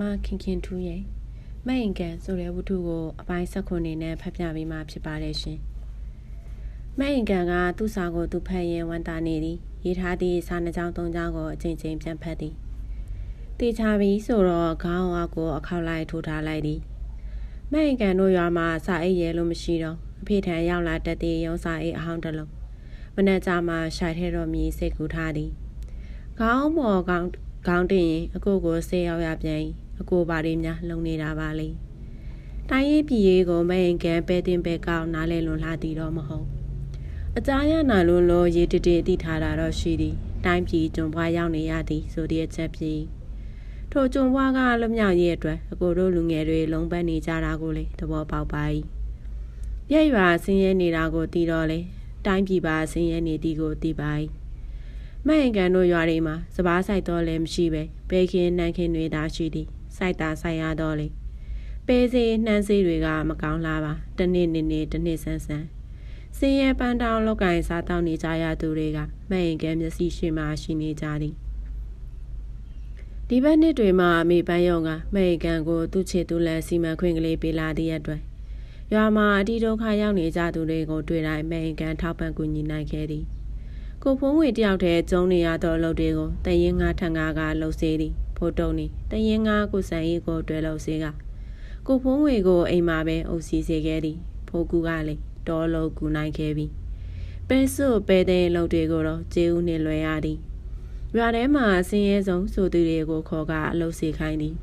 မခင်ခင်ထူးရဲ့မအိမ်ကန်ဆိုတဲ့ဝတ္ထုကိုအပိုင်း၁၉နေနဲ့ဖတ်ပြပေးမှာဖြစ်ပါတယ်ရှင်။မအိမ်ကန်ကသူ့စာကိုသူဖတ်ရင်ဝန်တာနေသည်ရေးထားသည့်စာနှစ်ကြောင်းသုံးကြောင်းကိုအချိန်ချင်းပြန်ဖတ်သည်။တေချာပြီးဆိုတော့ခေါင်းအောက်ကိုအခောက်လိုက်ထိုးထားလိုက်သည်။မအိမ်ကန်တို့ရွာမှာစာအိတ်ရဲလို့မရှိတော့အဖေထံရောက်လာတတ်သည့်ရုံးစာအိတ်အဟောင်းတစ်လုံးမနေ့ကမှရှိုက်ထဲတော်မီစိတ်ကူထားသည်။ခေါင်းပေါ်ကောင်းခေါင်းတင်ရင်အကိုကိုဆေးရောက်ရပြန် အကိုပါတွေများလုံနေတာပါလေတိုင်းရေးပြည်ရေးကိုမရင်ကန်ပဲတင်ပဲကောက်နားလဲလွန်လာသည်တော့မဟုတ်အကြားရနာလုံးလို့ရေးတတိအတိထားတာတော့ရှိသည်တိုင်းပြည်ကျွံပွားရောက်နေရသည်ဆိုတဲ့အချက်ပြည်ထိုကျွံပွားကလွမြောက်ရေးအတွက်အကိုတို့လူငယ်တွေလုံးပန်းနေကြတာကိုလေသဘောပေါက်ပါ၏ရက်ရွာဆင်းရဲနေတာကိုသိတော့လေတိုင်းပြည်ပါဆင်းရဲနေသည်ကိုသိပါ၏မဟင်ကန်တို့ရွာတွေမှာစပားဆိုင်တော့လည်းမရှိပဲဘဲခင်းနှန်းခင်းတွေသာရှိသည် စိုက်တာဆိုင်ရတော့လေပဲစေးနှမ်းစေးတွေက မကောင်းလားပါတနေ့နေ့နေ့တနေ့ဆန်းဆန်းစင်းရဲပန်းတောင်းလောက်ကင်စားတောင်းနေကြရသူတွေကမဟင်ကန်မျက်စိရှိမှရှိနေကြသည်ဒီဘက်နှစ်တွေမှာအမေပန်းယုံကမဟင်ကန်ကိုသူ့ချေသူ့လက်စီမံခွင့်ကလေးပေးလာတဲ့အတွက်ရွာမှာအတီဒုက္ခရောက်နေကြသူတွေကိုတွေ့တိုင်းမဟင်ကန်ထောက်ပံ့ကူညီနိုင်ခဲ့သည်ကိုဖုံးဝေတယောက်တည်းကျုံနေရသောအလုပ်တွေကိုတရင်ငါထံငါကလှုပ်စေးသည် ဖိုးတုံနေတရင်ငါကိုဆန်ရီကိုတွဲလို့စေကကိုဖုံးဝေကိုအိမ်မှာပဲအုပ်စီစေခဲ့သည်ဖိုးကူကလည်းတော်လို့ကူနိုင်ခဲ့ပြီပဲစွပဲတဲ့လုံတွေကိုတော့ကျေဦးနှင့်လွယ်ရသည်ရွာထဲမှာဆင်းရဲဆုံးဆိုသူတွေကိုခေါ်ကအလုပ်စီခိုင်းသည်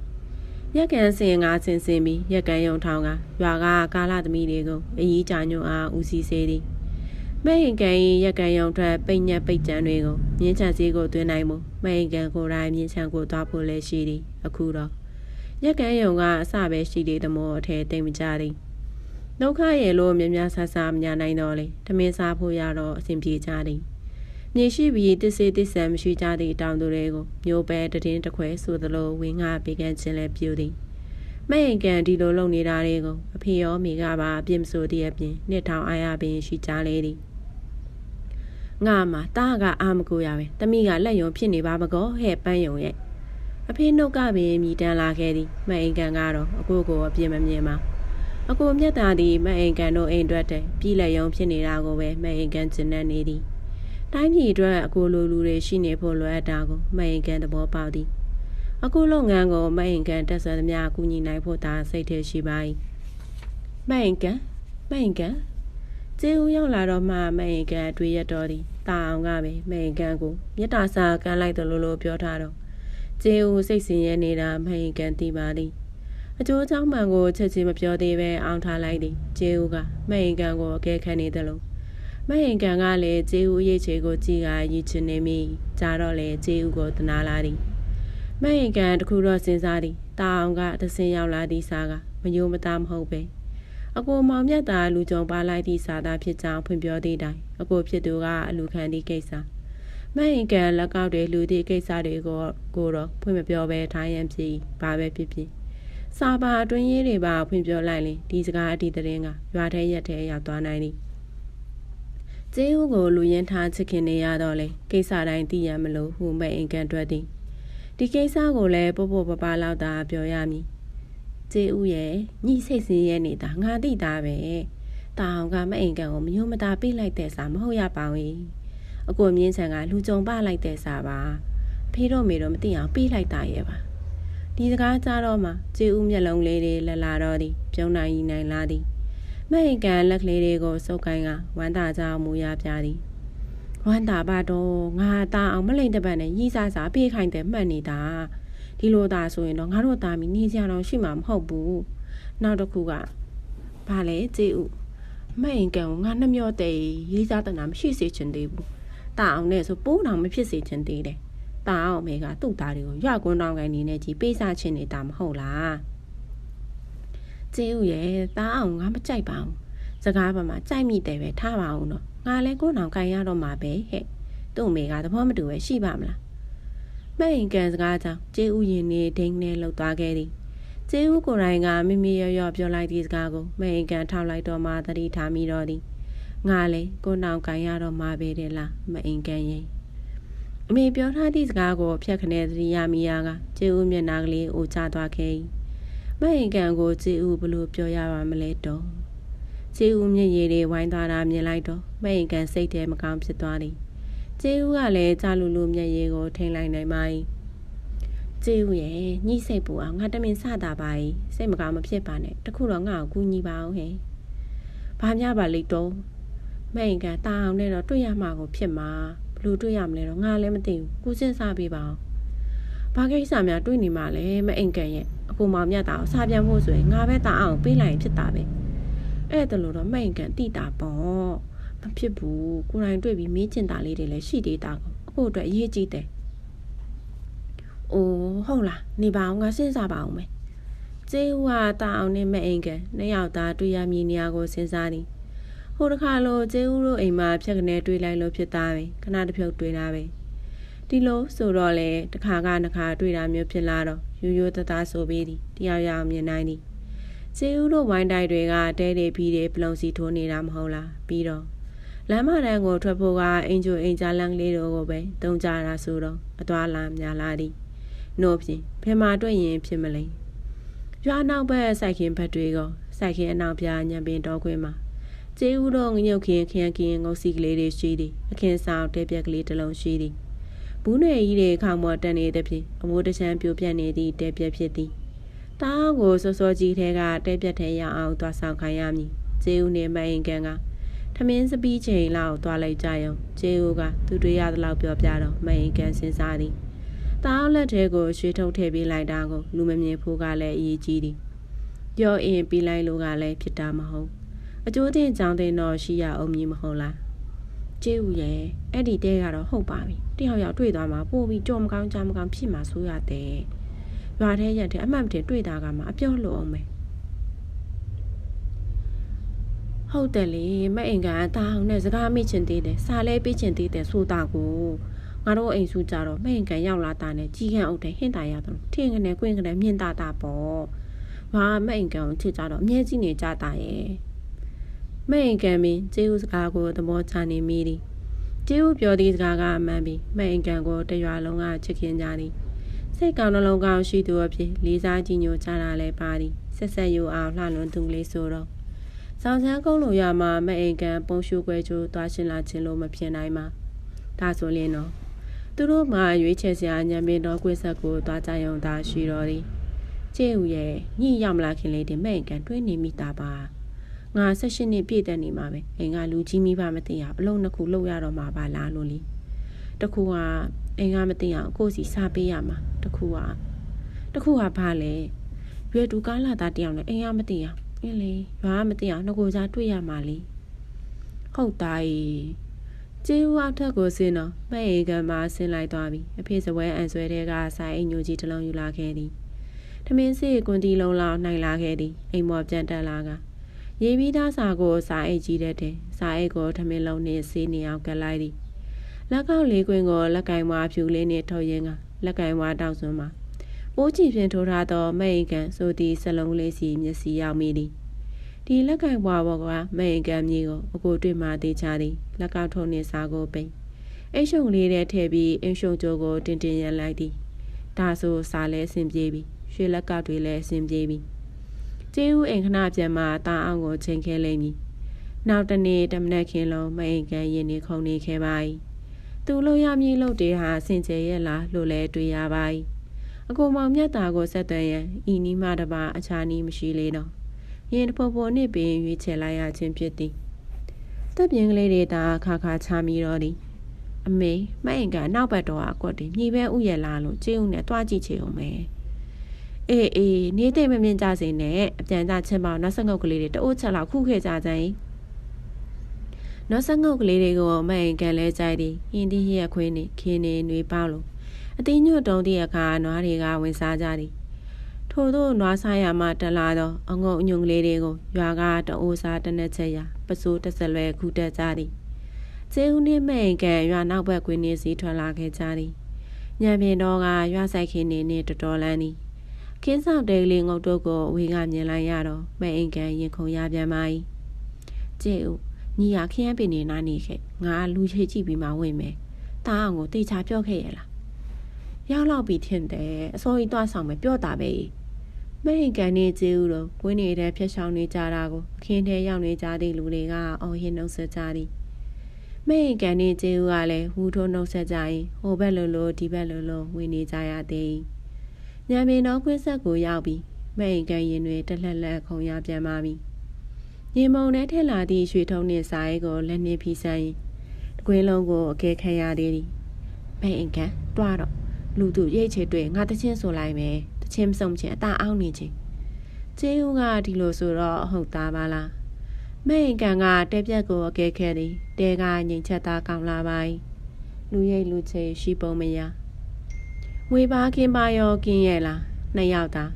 ရက်ကန်စင်ငါဆင်စင်ပြီးရက်ကန်ယုံထောင်းကရွာကကာလာသမီးတွေကိုအကြီးကြညွန့်အားဦးစီးစေသည် မဲဟင်ကန်၏ရက်ကန်ယုံထွက်ပိတ်ညက်ပိတ်ကြံတွေကိုမြင်းချန်စည်းကိုတွင်းနိုင်မှုမဲဟင်ကန်ကိုယ်တိုင်မြင်းချန်ကိုသွားဖို့လည်းရှိသည်အခုတော့ရက်ကန်ယုံကအစပဲရှိသေးသမောအထဲတိတ်မကြသည်ဒုက္ခရဲ့လို့မြများဆဆမညာနိုင်တော့လေထမင်းစားဖို့ရတော့အဆင်ပြေကြသည်မြေရှိပြီးတစ္ဆေတစ္ဆန်မရှိကြသည့်တောင်သူတွေကိုမျိုးပဲတည်င်းတစ်ခွဲဆိုသလိုဝင်းငါပေးကမ်းခြင်းလည်းပြုသည်မဲ့ရင်ကန်ဒီလိုလုပ်နေတာတွေကိုအဖေရောမိကပါအပြစ်မဆိုသည့်အပြင်နှစ်ထောင်အားရပင်ရှိကြလေသည် ငါမှာတားကအာမကိုရပဲတမိကလက်ယုံဖြစ်နေပါမကောဟဲ့ပန်းယုံရဲ့အဖေနှုတ်ကပင်မြည်တမ်းလာခဲ့သည်မအိမ်ကန်ကတော့အကိုကိုအပြစ်မမြင်ပါအကိုမြတ်တာသည်မအိမ်ကန်တို့အိမ်အတွက်တည်းပြည်လက်ယုံဖြစ်နေတာကိုပဲမအိမ်ကန်ကျင်နေနေသည်တိုင်းပြည်အတွက်အကိုလိုလူတွေရှိနေဖို့လိုအပ်တာကိုမအိမ်ကန်သဘောပေါက်သည်အခုလုပ်ငန်းကိုမအိမ်ကန်တက်ဆွဲသမျှကူညီနိုင်ဖို့သာစိတ်ထဲရှိပါ၏မအိမ်ကန်မအိမ်ကန် ကျေဦးရောက်လာတော့မှမအိမ်ကန်အတွေ့ရတော်သည်တာအောင်ကပဲမအိမ်ကန်ကိုမြတ်တာစာကမ်းလိုက်တယ်လို့လို့ပြောထားတော့ကျေဦးစိတ်ဆင်းရဲနေတာမအိမ်ကန်သိပါသည်အကျိုးအကြောင်းမှန်ကိုချက်ချင်းမပြောသေးပဲအောင်ထားလိုက်သည်ကျေဦးကမအိမ်ကန်ကိုအကဲခတ်နေတယ်လို့မဟင်ကန်ကလည်းကျေဦးရိတ်ချေကိုကြည်ကရည်ချင်နေမိကြာတော့လေကျေဦးကိုတနာလာသည်မဟင်ကန်တခုတော့စဉ်းစားသည်တာအောင်ကတဆင်းရောက်လာသည့်စားကမယိုမသားမဟုတ်ပဲ အကိုမောင်မြတ်သာလူကြုံပါလိုက်သည့်စာသားဖြစ်ကြောင်းဖွင့်ပြောသေးတိုင်းအကိုဖြစ်သူကအလူခံသည့်ကိစ္စမဟင်ကန်လက်ကောက်တွေလူသည့်ကိစ္စတွေကိုကိုတော့ဖွင့်မပြောဘဲထားရန်ဖြစ်ဘာပဲဖြစ်ဖြစ်စာပါအတွင်းရေးတွေပါဖွင့်ပြောလိုက်ရင်ဒီစကားအတီးတဲ့င်းကရွာထဲရက်ထဲရောက်သွားနိုင်သည်ကျေးဦးကိုလူရင်းထားချစ်ခင်နေရတော့လေကိစ္စတိုင်းသိရမလို့ဟူမဲ့အင်ကန်တွက်သည်ဒီကိစ္စကိုလည်းပို့ပို့ပပလောက်သာပြောရမည် ကျေးဦးရဲ့ညီစိတ်ဆင်းရဲနေတာငါသိတာပဲတာအောင်ကမအိမ်ကန်ကိုမယုံမတာပြေးလိုက်တဲ့စာမဟုတ်ရပါဘူးအကိုမြင်းဆန်ကလူကြုံပလိုက်တဲ့စာပါဖေးတော့မေတော့မသိအောင်ပြေးလိုက်တာရဲ့ပါဒီစကားကြားတော့မှကျေးဦးမျက်လုံးလေးတွေလလာတော့သည်ပြုံးနိုင်နိုင်လာသည်မဲ့အိမ်ကန်လက်ကလေးတွေကိုစုပ်ကိုင်းကဝမ်းသာကြောင်မူရပြသည်ဝမ်းသာပါတော့ငါသားအောင်မလိမ့်တပတ်နဲ့ရီးစားစားပြေးခိုင်းတယ်မှတ်နေတာ ဒီလိုသာဆိုရင်တော့ငါတို့သားမီနေကြတော့ရှိမှာမဟုတ်ဘူးနောက်တစ်ခုကဘာလဲကြေးဥမဲ့အိမ်ကန်ကိုငါနှမျောတဲ့ရီးစားတနာမရှိစေချင်သေးဘူးတာအောင်နဲ့ဆိုပိုးတော်မဖြစ်စေချင်သေးတယ်တာအောင်မေကသူ့သားတွေကိုရွကွန်းတောင်းကိုင်းနေနဲ့ကြီးပေးစားချင်နေတာမဟုတ်လားကျေးဥရဲ့တားအောင်ငါမကြိုက်ပါဘူးစကားပါမှာကြိုက်မိတယ်ပဲထားပါအောင်တော့ငါလည်းကိုယ်တော်ကန်ရတော့မှာပဲဟဲ့သူ့အမေကသဘောမတူပဲရှိပါမလား မဲ့ရင်ကန်စကားကြောင့်ကျေးဥရင်နေဒိန်းနဲ့လှုပ်သွားခဲ့သည်ကျေးဥကိုယ်တိုင်ကမိမိရရပြောလိုက်သည့်စကားကိုမဲ့ရင်ကန်ထောက်လိုက်တော့မှသတိထားမိတော့သည်ငါလည်းကိုယ်တော်ကန်ရတော့မှာပဲတဲ့လားမအိမ်ကန်ရင်အမေပြောထားသည့်စကားကိုဖြတ်ခနဲသတိရမိရာကကျေဦးမျက်နာကလေးအိုချသွားခဲ့၏မအိမ်ကန်ကိုကျေဦးဘလို့ပြောရပါမလဲတော့ကျေဦးမျက်ရည်တွေဝိုင်းသွားတာမြင်လိုက်တော့မအိမ်ကန်စိတ်ထဲမကောင်းဖြစ်သွားသည် ကျေဦးကလည်းကြာလူလူမျက်ရည်ကိုထိန်လိုက်နိုင်ပါ၏ကျေဦးရဲ့ညှိစိတ်ပူအောင်ငါတမင်စတာပါ၏စိတ်မကောင်းမဖြစ်ပါနဲ့တခုတော့ငါ့ကိုကူညီပါအောင်ဟဲ့ဘာများပါလိမ့်တော့မအိမ်ကန်တာအောင်နဲ့တော့တွေ့ရမှာကိုဖြစ်မှာဘလို့တွေ့ရမလဲတော့ငါလည်းမသိဘူးကိုစဉ်းစားပေးပါအောင်ဘာကိစ္စများတွေ့နေမှလဲမအိမ်ကန်ရဲ့အကူမောင်မြတ်တာကိုစာပြန်ဖို့ဆိုရင်ငါပဲတာအောင်ပေးလိုက်ရင်ဖြစ်တာပဲအဲ့ဒါလို့တော့မအိမ်ကန်တိတာပေါ့ မဖြစ်ဘူးကိုယ်တိုင်တွေ့ပြီးမင်းကျင်တာလေးတွေလည်းရှိသေးတာကိုအခုအတွက်အရေးကြီးတယ်။အိုးဟုတ်လားနေပါအောင်ငါစဉ်းစားပါအောင်မယ်။ကျေးဝါတာအောင်နဲ့မအိမ်ကန်နှစ်ယောက်သားတွေ့ရမည်နေရာကိုစဉ်းစားသည်။ဟိုတခါလိုကျေးဦးတို့အိမ်မှာဖြက်ကနေတွေ့လိုက်လို့ဖြစ်သားပဲခဏတစ်ဖြုတ်တွေ့တာပဲ။ဒီလိုဆိုတော့လေတခါကနှစ်ခါတွေ့တာမျိုးဖြစ်လာတော့ရိုးရိုးသားသားဆိုပြီးသည်တယောက်ယောက်မြင်နိုင်သည်။ကျေးဦးတို့ဝိုင်းတိုက်တွေကတဲတွေပြီးတွေပလုံစီထိုးနေတာမဟုတ်လားပြီးတော့ လမ်းမတန်းကိုထွက်ဖို့ကအင်ဂျိုအင်ဂျာလန်ကလေးတို့ကိုပဲတုံးကြတာဆိုတော့အသွာလာများလာသည်နို့ဖြင့်ဘယ်မှာတွေ့ရင်ဖြစ်မလဲရွာနောက်ဘက်စိုက်ခင်ဘက်တွေကစိုက်ခင်အနောက်ပြညံပင်တော်ခွင်းမှာကျေးဦးတော်ငညုတ်ခင်ခရံကင်ငုတ်စီကလေးတွေရှိသည်အခင်းဆောင်တဲပြက်ကလေးတစ်လုံးရှိသည်ဘူးနယ်ကြီးတွေခေါမော်တက်နေသည်ဖြင့်အမိုးတချမ်းပြိုပြက်နေသည့်တဲပြက်ဖြစ်သည်တားကိုစောစောကြီးထဲကတဲပြက်ထဲရအောင်သွားဆောင်ခိုင်းရမည်ကျေးဦးနေမအိမ်ကန်က ထမင်းစပီးချိန်လောက်သွားလိုက်ကြရုံကျေဦးကသူတွေ့ရသလောက်ပြောပြတော့မအိမ်ကန်စဉ်းစားသည်။တားလက်ထဲကိုရွှေထုတ်ထည့်ပေးလိုက်တာကိုလူမမြင်ဖို့ကလည်းအရေးကြီးသည်။ပြောအင်းပြီးလိုက်လို့ကလည်းဖြစ်တာမဟုတ်။အကျိုးတင်ကြောင်းတင်တော့ရှိရအောင်မည်မဟုတ်လား။ကျေဦးရဲ့အဲ့ဒီတဲကတော့ဟုတ်ပါပြီ။တယောက်ယောက်တွေ့သွားမှာပို့ပြီးကြော်မကောင်းကြမကောင်းဖြစ်မှာဆိုရတဲ့။ရွာထဲရက်တဲ့အမှတ်မတင်တွေ့တာကမှအပြောလို့အောင်မယ်။ ဟုတ်တယ်လေမအိမ်ကအသားအောင်နဲ့စကားမိချင်သေးတယ်စားလဲပေးချင်သေးတယ်ဆိုတာကိုငါတို့အိမ်စုကြတော့မအိမ်ကန်ရောက်လာတာနဲ့ကြီးကန်းအုပ်တယ်ဟင့်တာရတော့ထင်းကနေကွင်းကနေမြင်တာတာပေါ့ဘာမအိမ်ကန်ကိုချစ်ကြတော့အမြဲကြည့်နေကြတာရဲ့မအိမ်ကန်မင်းကျေးဦးစကားကိုသဘောချနေမိသည်ကျေးဦးပြောသည့်စကားကအမှန်ပြီးမအိမ်ကန်ကိုတရွာလုံးကချစ်ခင်ကြသည်စိတ်ကောင်းနှလုံးကောင်းရှိသူအဖြစ်လေးစားကြည်ညိုကြတာလည်းပါသည်ဆက်ဆက်ယူအောင်လှလွန်သူလေးဆိုတော့ ဆောင်ချမ်းကုန်းလိုရမှာမအိမ်ကန်ပုံရှုခွဲချိုးသွားရှင်လာခြင်းလို့မဖြစ်နိုင်ပါဒါဆိုရင်တော့သူတို့မှရွေးချယ်စရာညံပင်တော်ကွေးဆက်ကိုသွားကြရုံသာရှိတော်သည်ကျေဦးရဲ့ညှိရောက်မလာခင်လေးတင်မအိမ်ကန်တွေးနေမိတာပါငါ၁၈နှစ်ပြည့်တဲ့နေမှာပဲအိမ်ကလူကြီးမိဘမသိရအလုံးနှစ်ခုလှုပ်ရတော့မှာပါလားလို့လေတခုကအိမ်ကမသိအောင်ကိုယ်စီစားပေးရမှာတခုကတခုကဘာလဲရွယ်တူကားလာတာတယောက်နဲ့အိမ်ကမသိအောင် အင်းလေရွာမသိအောင်နှကိုကြားတွေ့ရမှာလေဟုတ်သားကြီးကျေးဝါထက်ကိုဆင်းတော့မဲ့ဧကမှာဆင်းလိုက်သွားပြီအဖေစပွဲအန်ဆွဲတဲ့ကဆိုင်အိမ်ညိုကြီးတစ်လုံးယူလာခဲ့သည်ထမင်းစေးကွန်တီလုံးလောက်နိုင်လာခဲ့သည်အိမ်မော်ပြန်တက်လာကရေးပြီးသားစာကိုစာအိတ်ကြီးတဲ့တဲ့စာအိတ်ကိုထမင်းလုံးနဲ့စေးနေအောင်ကလိုက်သည်လက်ကောက်လေးကွင်းကိုလက်ကင်ဝါဖြူလေးနဲ့ထုတ်ရင်းကလက်ကင်ဝါတောက်စွန်းမှာ ပိုးချီဖြင့်ထိုးထားသောမိန်ကန်ဆိုသည့်စလုံးလေးစီမျက်စိရောက်မိသည်ဒီလက်ကင်ဘွားဘောကမိန်ကန်မြေကိုအကိုတွေ့မှသေးချသည်လက်ကောက်ထုံနှင့်စားကိုပိန်အိတ်ရှုံလေးထဲထည့်ပြီးအိမ်ရှုံကြိုးကိုတင်တင်ရန်လိုက်သည်ဒါဆိုစားလဲအဆင်ပြေပြီရွှေလက်ကောက်တွေလည်းအဆင်ပြေပြီကျေးဦးအိမ်ခဏပြန်မှတာအောင်ကိုချိန်ခဲလိမ့်မည်နောက်တနေ့တမနက်ခင်းလုံးမိန်ကန်ရင်နေခုန်နေခဲ့ပါ၏သူလို့ရမည်လို့တေဟာစင်ကြယ်ရဲ့လားလို့လဲတွေ့ရပါ၏ အကိုမောင်မြတ်တာကိုဆက်သွယ်ရန်ဤနီးမှတပါအခြားနီးမရှိလေတော့ရင်တပေါ်ပေါ်နှင့်ပင်ရွေးချယ်လိုက်ရခြင်းဖြစ်သည်တပ်ပြင်းကလေးတွေသာခါခါချမိတော့သည်အမေမိုင်ကနောက်ဘက်တော့အကွက်တည်းမြေပဲဥရလာလို့ကျေးဦးနဲ့တွားကြည့်ချေအောင်မယ်အေးအေးနေတဲ့မမြင်ကြစေနဲ့အပြန်ကြချင်းပေါနောက်ဆက်ငုတ်ကလေးတွေတအိုးချက်လောက်ခုခဲ့ကြကြရင်နောက်ဆက်ငုတ်ကလေးတွေကိုမိုင်ကန်လဲကြိုက်သည်ဟင်းဒီရက်ခွင်းနေခင်းနေနှွေပေါလို့ အသေးညွတ်တုံးတဲ့အခါနွားတွေကဝင်စားကြသည်ထို့သောနွားစားရမှတလာသောအငုံအညုံကလေးတွေကိုရွာကတအိုးစားတနက်ချက်ရပစိုးတစလွဲခုတက်ကြသည်ကျေဦးနှင့်မိန်ကန်ရွာနောက်ဘက်ကွင်းနေစီထွက်လာခဲ့ကြသည်ညံပင်တော်ကရွာဆိုင်ခင်းနေနှင့်တော်တော်လန်းသည်ခင်းဆောင်တဲလေးငုတ်တို့ကိုအဝေးကမြင်လိုက်ရတော့မိန်ကန်ရင်ခုန်ရပြန်ပါ၏ကျေဦးညီရခင်းပင်နေနားနေခဲ့ငါလူချေကြည့်ပြီးမှဝင်မယ်တတာအောင်ကိုတေချာပြောခဲ့ရလား ရောက်လောက်ပြီထင်တယ်အစိုးရသွားဆောင်မယ်ပြောတာပဲမိတ်ကန်နေကျေဦးတော့ဝင်းနေတဲ့ဖျက်ရှောင်နေကြတာကိုအခင်းထဲရောက်နေကြသည့်လူတွေကအော်ဟစ်နှုတ်ဆက်ကြသည်မိတ်ကန်နေကျေဦးကလည်းဟူထိုးနှုတ်ဆက်ကြရင်ဟိုဘက်လိုလိုဒီဘက်လိုလိုဝင်နေကြရသည်ညံမင်းတော်ခွင်းဆက်ကိုရောက်ပြီးမိတ်ကန်ရင်တွေတလက်လက်ခုံရပြန်ပါပြီညင်မုံနဲ့ထက်လာသည့်ရွှေထုံးနှင့်စာရဲကိုလက်နှင်းဖိဆိုင်ရင်တကွင်းလုံးကိုအကဲခံရသေးသည်မိတ်ကန်တွားတော့ လူသူရိတ်ချေတွေ့ငါတချင်းဆိုလိုက်မယ်တချင်းမစုံချင်းအตาအောင်းနေချင်းကျေးဦးကဒီလိုဆိုတော့အဟုတ်သားပါလားမိတ်ကန်ကတဲပြက်ကိုအကဲခဲသည်တဲကငိမ်ချက်သားကောင်းလာပါ၏လူရိတ်လူချေရှိပုံမရဝေပါခင်ပါရောကင်းရဲ့လားနှစ်ယောက်သား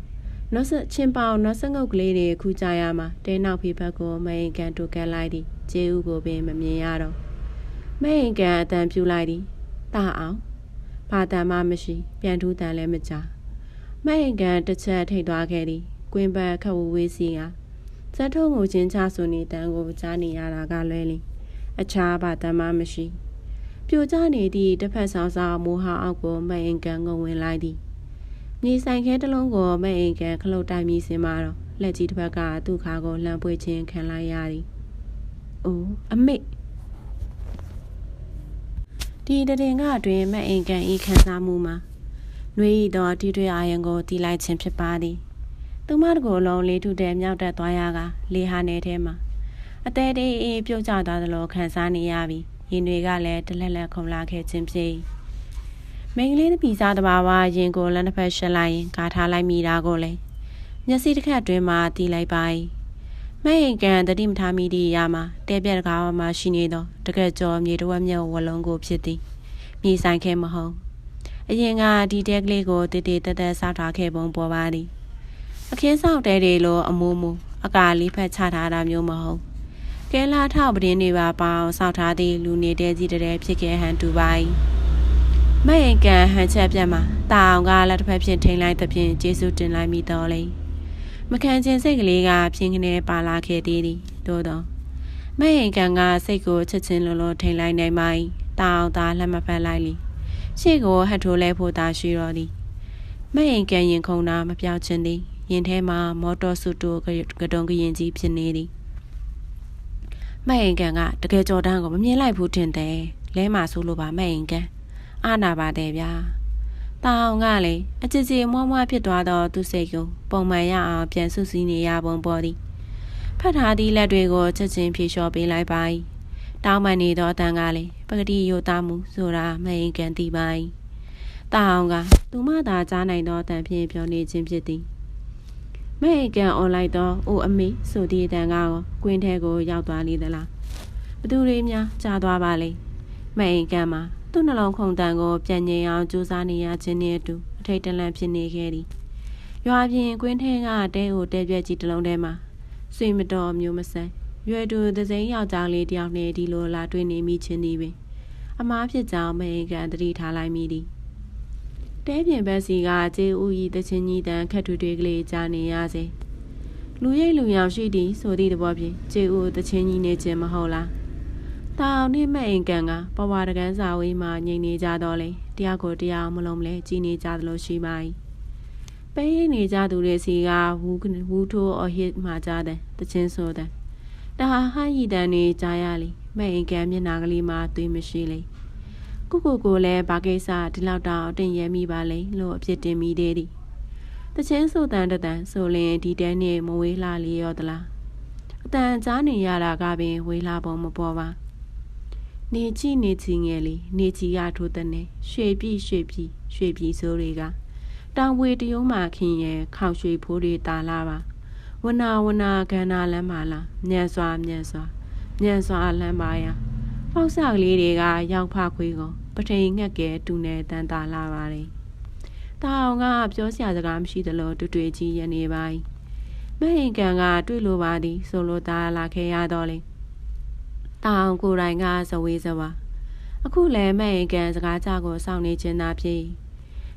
နောက်ဆက်ချင်းပေါင်နောက်ဆက်ငုတ်ကလေးတွေခူးကြရမှာတဲနောက်ဖေဘက်ကိုမိန်ကန်တူကက်လိုက်သည်ကျေးဦးကိုပင်မမြင်ရတော့မိန်ကန်အတန်ပြူလိုက်သည်တာအောင် ဘာတန်မှမရှိပြန်ထူးတန်လည်းမကြမိန်ကန်တစ်ချက်ထိတ်သွားခဲ့သည်ကွင်းဘက်ခက်ဝဝေးစီကဇက်ထုံးကိုချင်းချဆိုနေတန်ကိုကြားနေရတာကလွဲလင်အခြားဘာတန်မှမရှိပြိုကျနေသည့်တစ်ဖက်ဆောင်ဆောင်မိုးဟာအောက်ကိုမိန်ကန်ငုံဝင်လိုက်သည်မြေဆိုင်ခဲတစ်လုံးကိုမဲ့အိမ်ကန်ခလုတ်တိုင်းပြီးစင်မှာတော့လက်ကြီးတစ်ဖက်ကသူ့ခါကိုလှမ်းပွေခြင်းခံလိုက်ရသည်။အိုးအမိတ် ဒီတရင်ကအတွင်မဲ့အိမ်ကန်ဤခံစားမှုမှာနှွေးဤသောတိတွေ့အာယံကိုတီးလိုက်ခြင်းဖြစ်ပါသည်။သူမတကိုယ်လုံးလေးထုတဲ့မြောက်တက်သွားရကလေဟာနေထဲမှာအသေးသေးအေးပြုတ်ကျသွားသလိုခံစားနေရပြီးရင်တွေကလည်းတလက်လက်ခုံလာခဲ့ခြင်းဖြစ်။မိန်းကလေးတပီစားတဘာဝရင်ကိုလက်တစ်ဖက်ရှက်လိုက်ရင်ကာထားလိုက်မိတာကိုလည်းမျက်စိတစ်ခက်အတွင်းမှာတီးလိုက်ပါ၏ မဲ့ရင်ကန်တတိမထားမိသည့်အရာမှာတဲပြက်တကားမှာရှိနေသောတကယ်ကြောမြေတဝက်မြတ်ဝလုံးကိုဖြစ်သည်မြေဆိုင်ခဲမဟုတ်အရင်ကဒီတဲကလေးကိုတည်တည်တက်တက်စောက်ထားခဲ့ပုံပေါ်ပါသည်အခင်းဆောက်တဲတွေလိုအမိုးမိုးအကာလေးဖက်ချထားတာမျိုးမဟုတ်ကဲလာထောက်ပတင်းတွေပါပေါင်းစောက်ထားသည့်လူနေတဲ့ကြီးတဲ့ဖြစ်ခဲ့ဟန်တူပါ၏မဲ့ရင်ကန်ဟန်ချက်ပြတ်မှာတာအောင်ကလက်တစ်ဖက်ဖြင့်ထိန်လိုက်သဖြင့်ကျေးဇူးတင်လိုက်မိတော်လေ မခံခြင်းစိတ်ကလေးကဖြင်းကနေပါလာခဲ့သေးသည်သို့တော့မဲ့ရင်ကန်ကစိတ်ကိုချက်ချင်းလုံးလုံးထိန်လိုက်နိုင်မှတာအောင်သာလက်မဖက်လိုက်လီရှေ့ကိုဟတ်ထိုးလဲဖို့သာရှိတော်သည်မဲ့ရင်ကန်ရင်ခုန်တာမပြောင်းချင်သည်ရင်ထဲမှာမော်တော်ဆူတိုကတုံကရင်ကြီးဖြစ်နေသည်မဲ့ရင်ကန်ကတကယ်ကြော်တန်းကိုမမြင်လိုက်ဘူးတင်တယ်လဲမှာဆိုလိုပါမဲ့ရင်ကန်အာနာပါတယ်ဗျာ။ တာအောင်ကလည်းအချစ်စီမွားမွားဖြစ်သွားတော့သူ့စိတ်ကိုပုံမှန်ရအောင်ပြန်ဆုစီနေရပုံပေါ်သည်။ဖတ်ထားသည့်လက်တွေကိုချက်ချင်းဖြေလျှော်ပေးလိုက်ပါ၏။တောင်းပန်နေသောအတန်ကလည်းပဂတိယိုသားမှုဆိုတာမအိမ်ကန်သိပါ၏။တာအောင်ကသူမသာကြားနိုင်သောအတန်ဖြင့်ပြောနေခြင်းဖြစ်သည်။မအိမ်ကန်အွန်လိုက်သောအိုအမေဆိုသည့်အတန်ကကွင်းထဲကိုရောက်သွားလေသလား။ဘသူတွေများကြားသွားပါလိမ့်။မအိမ်ကန်မှာ သူ့နှလုံးခုန်တန်ကိုပြန်ငြိမ်အောင်ကြိုးစားနေရခြင်းနဲ့အတူအထိတ်တလန့်ဖြစ်နေခဲ့သည်။ရွာပြင်ကွင်းထဲကတဲကိုတဲပြက်ကြီးတစ်လုံးထဲမှာဆွေမတော်မျိုးမဆန်းရွယ်တူသစိမ်းယောက်ျားလေးတယောက်နဲ့ဒီလိုလာတွေ့နေမိခြင်းသည်ပင်အမားဖြစ်ကြောင်းမဟင်ကန်တတိထားလိုက်မိသည်။တဲပြင်ဘက်စီကကျေးဦးဤတချင်းကြီးတန်ခက်ထူတွေကလေးကြားနေရစေ။လူရိတ်လူရောင်ရှိသည်ဆိုသည့်သဘောဖြင့်ကျေးဦးတချင်းကြီးနေခြင်းမဟုတ်လား။ တာအောင်နှင့်မဲ့အိမ်ကန်ကပဝါတကန်းစာဝေးမှငြိမ်နေကြတော့လေတရားကိုတရားမလုံးလဲကြီးနေကြသလိုရှိပါ၏ပဲရိနေကြသူတွေစီကဝူးဝူးထိုးအဟစ်မှကြတဲ့တချင်းဆိုတဲ့တဟာဟန်ရီတန်နေကြရလေမဲ့အိမ်ကန်မျက်နာကလေးမှသွေးမရှိလေကိုကိုကိုလည်းဘာကိစ္စဒီလောက်တောင်တင်ရဲမိပါလေလို့အဖြစ်တင်မိသေးသည်တချင်းဆိုတန်တန်ဆိုလင်ဒီတဲနဲ့မဝေးလာလေရောသလားအတန်ကြားနေရတာကပင်ဝေးလာပုံမပေါ်ပါ နေကြည့်နေချင်ငယ်လေးနေကြည့်ရထိုးတဲ့နဲ့ရွှေပြီရွှေပြီရွှေပြီဆိုတွေကတောင်ဝေတယုံမှခင်ရဲ့ခေါရွှေဖိုးတွေတာလာပါဝနာဝနာကန္နာလမ်းပါလားညံစွာညံစွာညံစွာလမ်းပါရပေါက်ဆကလေးတွေကရောက်ဖခွေးကိုပထိန်ငှက်ကဲတူနေတန်တာလာပါတယ်တာအောင်ကပြောစရာစကားမရှိသလိုတူတွေ့ကြီးရနေပါ යි မဟင်ကန်ကတွေ့လိုပါသည်ဆိုလိုတာလာခဲ့ရတော့လေ တောင်ကိုယ်တိုင်ကဇဝေးဇဝါအခုလည်းမဲ့ရင်ကန်စကားကြကိုစောင့်နေခြင်းသာဖြစ်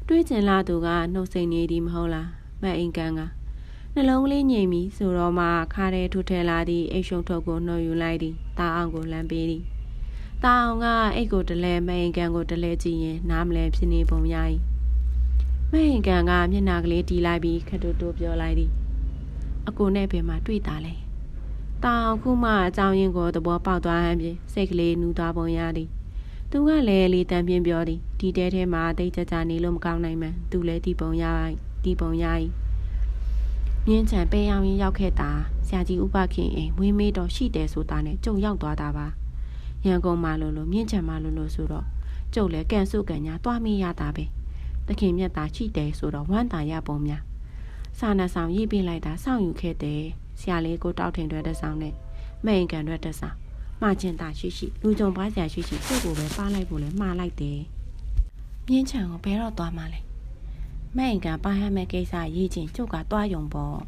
တွေးကျင်လာသူကနှုတ်ဆက်နေသည်မဟုတ်လားမဲ့အင်ကန်ကနှလုံးလေးငြိမ်ပြီးဆိုတော့မှခါတဲ့ထုထဲလာသည့်အိတ်ရှုံထုတ်ကိုနှုတ်ယူလိုက်သည်တာအောင်ကိုလမ်းပေးသည်တတာအောင်ကအိတ်ကိုတလဲမအိမ်ကန်ကိုတလဲကြည့်ရင်နားမလဲဖြစ်နေပုံရ၏မအိမ်ကန်ကမျက်နှာကလေးတီးလိုက်ပြီးခတူတူပြောလိုက်သည်အကိုနဲ့ပင်မှတွေ့တာလေ တာအောင်ခုမှအကြောင်းရင်းကိုသဘောပေါက်သွားဟန်ဖြင့်စိတ်ကလေးနူးသွားပုံရသည်သူကလည်းလေတန်ပြင်းပြောသည်ဒီတဲထဲမှာတိတ်ကြကြနေလို့မကောင်းနိုင်မှန်သူလည်းဒီပုံရ၏ဒီပုံရ၏မြင်းချံပဲအောင်ရင်ရောက်ခဲ့တာဆရာကြီးဥပခင်အိမ်ဝင်းမေးတော်ရှိတယ်ဆိုတာနဲ့ကြုံရောက်သွားတာပါရန်ကုန်မှာလို့လို့မြင့်ချံမှာလို့လို့ဆိုတော့ကျုပ်လည်းကန်စုကန်ညာတွားမိရတာပဲတခင်မြတ်တာရှိတယ်ဆိုတော့ဝမ်းတာရပုံများစာနာဆောင်ရေးပြလိုက်တာစောင့်ယူခဲ့တယ် ဆရာလေးကိုတောက်ထင်တွေတဲ့ဆောင်နဲ့မိန်ကန်တွေတဲ့ဆောင်မှားကျင်တာရှိရှိလူကြုံပါစရာရှိရှိကိုယ့်ကိုပဲပါလိုက်ဖို့လဲမှားလိုက်တယ်မြင်းချံကိုဘယ်တော့သွားမှလဲမိန်ကန်ပါဟမဲ့ကိစ္စရေးချင်းကျုပ်ကတွားယုံပေါ့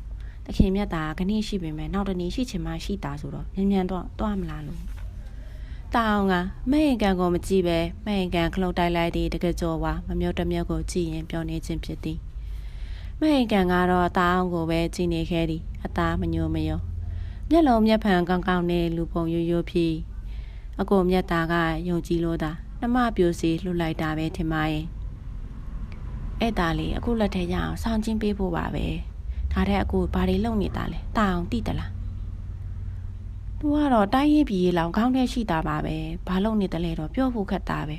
တခင်မြတ်တာခဏရှိပေမဲ့နောက်တနေ့ရှိချင်မှရှိတာဆိုတော့မြန်မြန်တော့တွားမလားလို့တောင်ကမိန်ကန်ကိုမကြည့်ပဲမိန်ကန်ခလုတ်တိုက်လိုက်သည်တကကြောဝါမမြုပ်တမြုပ်ကိုကြည့်ရင်ပြောနေခြင်းဖြစ်သည် မိန်ကန်ကတော့တောင်ကိုပဲကြည့်နေခဲ့သည်အသားမညိုမယုံမျက်လုံးမျက်ဖန်ကောင်းကောင်းနဲ့လူပုံရိုးရိုးဖြစ်အကိုမျက်သားကယုံကြည်လို့သာနှမပြိုစီလှုပ်လိုက်တာပဲထင်ပါရဲ့အဲ့ဒါလေးအခုလက်ထဲရအောင်စောင့်ချင်းပေးဖို့ပါပဲဒါတဲ့အကိုဘာတွေလုပ်နေတာလဲတာအောင်တိတလားသူကတော့တိုင်းရေးပြည်လောင်ခေါင်းထဲရှိတာပါပဲဘာလုပ်နေတယ်လဲတော့ပြောဖို့ခက်တာပဲ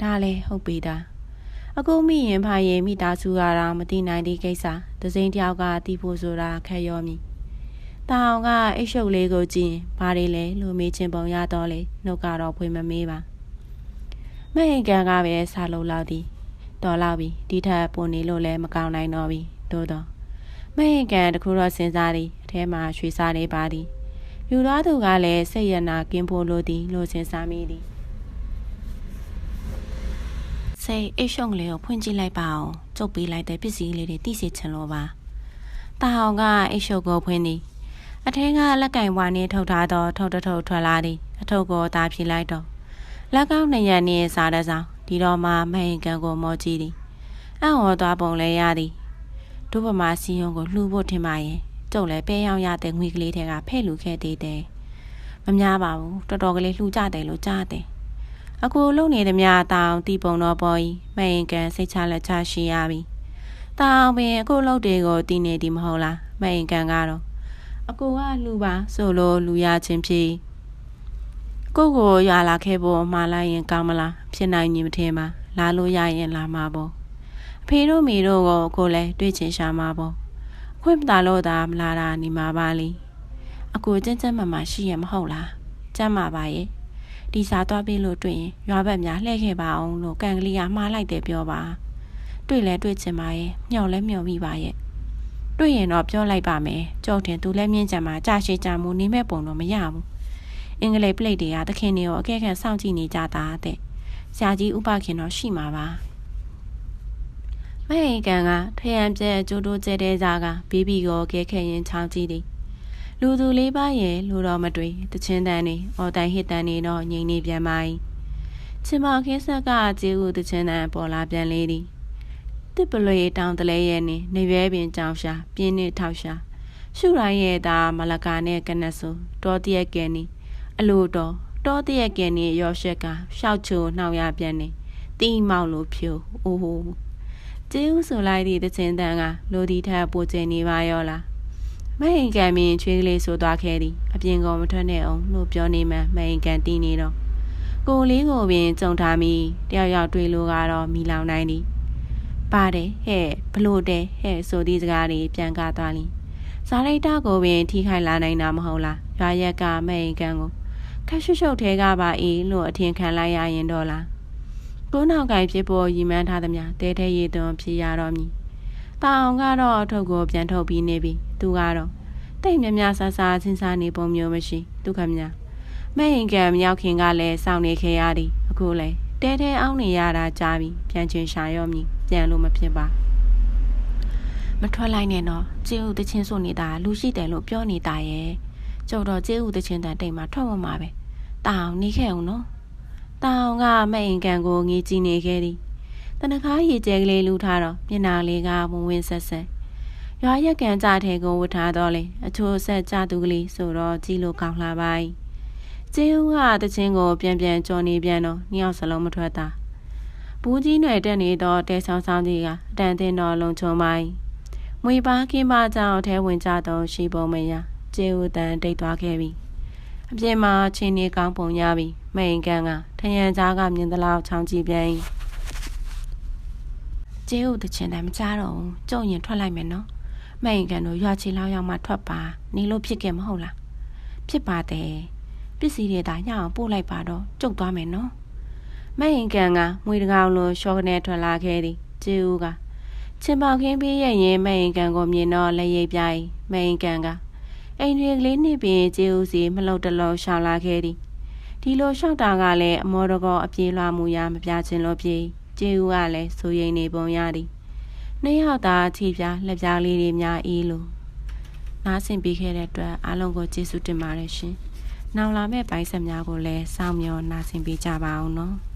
ဒါလည်းဟုတ်ပေတာ အကူမိရင်ဖာရင်မိသားစုကတော့မသိနိုင်တဲ့ကိစ္စဒစိမ့်တယောက်ကတီးဖို့ဆိုတာခက်ရောမည်တောင်ကအိတ်ရှုပ်လေးကိုကြည့်ဘာတွေလဲလူမေးချင်းပုံရတော့လေနှုတ်ကတော့ဖွေမမေးပါမဟင်ကန်ကပဲဆာလို့လောက်သည်တော်လောက်ပြီဒီထက်ပိုနေလို့လည်းမကောင်းနိုင်တော့ပြီသို့တော့မဟင်ကန်တခုတော့စဉ်းစားသည်အထဲမှာရွှေစားနေပါသည်ယူသွားသူကလည်းစိတ်ရနာကင်းဖို့လိုသည်လို့စဉ်းစားမိသည် စိတ်အိတ်ရှုံလေးကိုဖွင့်ကြည့်လိုက်ပါအောင်ကျုပ်ပေးလိုက်တဲ့ပစ္စည်းလေးတွေသိစေချင်လို့ပါတာအောင်ကအိတ်ရှုပ်ကိုဖွင့်သည်အထင်းကလက်ကင်ဝါနှင်းထုတ်ထားသောထုတ်တထုတ်ထွက်လာသည်အထုပ်ကိုတာဖြေလိုက်တော့လက်ကောက်နှစ်ရက်နှင့်စားတဲ့ဆောင်ဒီတော့မှမဟင်ကန်ကိုမောကြည့်သည်အံ့ဩသွားပုံလဲရသည်ဒုပမာစီယုံကိုလှူဖို့ထင်ပါရဲ့ကျုပ်လည်းပဲရောက်ရတဲ့ငွေကလေးတွေကဖဲ့လူခဲ့သေးတယ်မများပါဘူးတော်တော်ကလေးလှူကြတယ်လို့ကြားတယ် အကူလုံနေသည်များတောင်တီပုံတော်ပေါ်ကြီးမဟင်ကန်စိတ်ချလက်ချရှိရပြီတောင်ပင်အခုလုံတွေကိုတီးနေသည်မဟုတ်လားမဟင်ကန်ကတော့အကိုကလူပါဆိုလို့လူရချင်းဖြစ်ကိုကိုရလာခဲ့ဖို့မှားလိုက်ရင်ကောင်းမလားဖြစ်နိုင်ရင်မထင်ပါလာလို့ရရင်လာမှာပေါ့အဖေတို့မိတို့ကိုကိုလည်းတွေ့ချင်ရှာမှာပေါ့ခွင့်မတာလို့သာမလာတာနေမှာပါလေအကိုကျန်းကျန်းမာမာရှိရမဟုတ်လားကျန်းမာပါရဲ့ ဒီစားသွားပြီးလို့တွေ့ရင်ရွာဘက်များလှည့်ခဲ့ပါအောင်လို့ကန်ကလေးကမှားလိုက်တယ်ပြောပါတွေ့လဲတွေ့ချင်ပါရဲ့မျှော်လဲမျှော်မိပါရဲ့တွေ့ရင်တော့ပြောလိုက်ပါမယ်ကြောက်တင်သူလည်းမြင့်ကြမှာကြာရှည်ကြာမှုနေမဲ့ပုံတော့မရဘူးအင်္ဂလိပ်ပလိတ်တွေကသခင်တွေကိုအကဲခတ်စောင့်ကြည့်နေကြတာတဲ့ဆရာကြီးဥပခင်တော့ရှိမှာပါမဟိကန်ကထရံပြဲကျိုးတိုးကျဲတဲ့စားကဘေဘီကိုကဲခဲရင်ချောင်းကြည့်သည် လူသူလေးပါရဲ့လူတော်မတွေ့တချင်းတန်းနေအော်တိုင်ဟစ်တန်းနေတော့ငိမ့်နေပြန်ပါ၏ချင်မောင်ခင်းဆက်ကကျေးဦးတချင်းတန်းပေါ်လာပြန်လေသည်တစ်ပလွေတောင်တလဲရဲ့နေနေရွဲပင်ကြောင်ရှာပြင်းနေထောက်ရှာရှုရိုင်းရဲ့သားမလကာနဲ့ကနဆူတောတရက်ကဲနီအလိုတော်တောတရက်ကဲနီရောရှက်ကရှောက်ချိုနှောင်ရပြန်နေတီးမောက်လို့ဖြိုအိုးဟိုကျေးဦးဆိုလိုက်သည့်တချင်းတန်းကလိုဒီထက်ပိုကျင်နေပါရောလား မဟင်ကန်မင်းချွေးကလေးဆိုသွားခဲ့သည်အပြင်ကောင်မထွက်နဲ့အောင်လို့ပြောနေမှမဟင်ကန်တီးနေတော့ကိုလေးကိုပင်ကြုံထားမိတယောက်ယောက်တွေ့လို့ကတော့မိလောင်နိုင်သည်ပါတယ်ဟဲ့ဘလို့တဲ့ဟဲ့ဆိုသည့်စကားတွေပြန်ကားသွားလိဇာလိုက်တာကိုပင်ထိခိုက်လာနိုင်တာမဟုတ်လားရွာရက်ကမဲ့အိမ်ကန်ကိုခက်ရှုပ်ရှုပ်သေးကပါအေးလို့အထင်ခံလိုက်ရရင်တော့လားကိုနောက်ကင်ဖြစ်ပေါ်ရီမန်းထားသမျှတဲတဲရီသွန်ဖြစ်ရတော့မည် တာအောင်ကတော့အထုပ်ကိုပြန်ထုတ်ပြီးနေပြီသူကတော့တိတ်မြမြဆဆချင်းစားနေပုံမျိုးမရှိဒုက္ခမြမဲ့အိမ်ကန်မြောက်ခင်ကလည်းစောင့်နေခဲ့ရသည်အခုလည်းတဲတဲအောင်နေရတာကြားပြီးပြန်ချင်ရှာရောမည်ပြန်လို့မဖြစ်ပါမထွက်လိုက်နဲ့တော့ကျေးဥတချင်းဆိုနေတာလူရှိတယ်လို့ပြောနေတာရဲ့ကျုပ်တော့ကျေးဥတချင်းတန်တိတ်မှာထွက်မမှာပဲတောင်နေခဲ့အောင်နော်တောင်ကမဲ့အိမ်ကန်ကိုငေးကြည့်နေခဲ့သည် တနခါရေကျဲကလေးလူထားတော့မျက်နာလေးကဝင်ဝင်ဆက်ဆက်ရွာရက်ကန်ကြထဲကိုဝတ်ထားတော့လေအချိုးဆက်ကြသူကလေးဆိုတော့ကြည့်လို့ကောင်းလာပါ යි ကျေးဦးကတချင်းကိုပြန်ပြန်ကြော်နေပြန်တော့နှစ်ယောက်စလုံးမထွက်တာဘူးကြီးနယ်တက်နေတော့တဲဆောင်ဆောင်ကြီးကအတန်တင်တော်လုံချုံမိုင်းမွေပါခင်းပါကြောင်ထဲဝင်ကြတော့ရှိပုံမရကျေးဦးတန်တိတ်သွားခဲ့ပြီအပြင်မှာချင်းနေကောင်းပုံရပြီမိန်ကန်ကထရန်ကြားကမြင်သလောက်ချောင်းကြည့်ပြန် ကျေးဦးတချင်းတမ်းမကြတော့ဘူးကြုံရင်ထွက်လိုက်မယ်နော်မိန်ကန်တို့ရွာချီလောက်ရောက်မှထွက်ပါနေလို့ဖြစ်ခဲ့မဟုတ်လားဖြစ်ပါတယ်ပစ္စည်းတွေဒါညအောင်ပို့လိုက်ပါတော့ကျုပ်သွားမယ်နော်မယင်ကန်ကငွေတကောင်လိုရှော့ကနေထွက်လာခဲ့သည်ကျေဦးကချင်ပေါခင်းပေးရဲ့ရင်မယင်ကန်ကိုမြင်တော့လက်ရိပ်ပြိုင်မယင်ကန်ကအိမ်တွေကလေးနှစ်ပင်ကျေဦးစီမလုတ်တလုံးရှောင်လာခဲ့သည်ဒီလိုလျှောက်တာကလည်းအမောတကောအပြေးလွှားမှုရမပြချင်းလို့ပြေး ကျေဦးကလည်းစိုးရိမ်နေပုံရသည်နှစ်ယောက်သာခြေပြားလက်ပြားလေးတွေများအေးလို့နားဆင်ပေးခဲ့တဲ့အတွက်အားလုံးကိုကျေးဇူးတင်ပါတယ်ရှင်။နောက်လာမယ့်ပိုင်းဆက်များကိုလည်းစောင့်မျှော်နားဆင်ပေးကြပါအောင်နော်။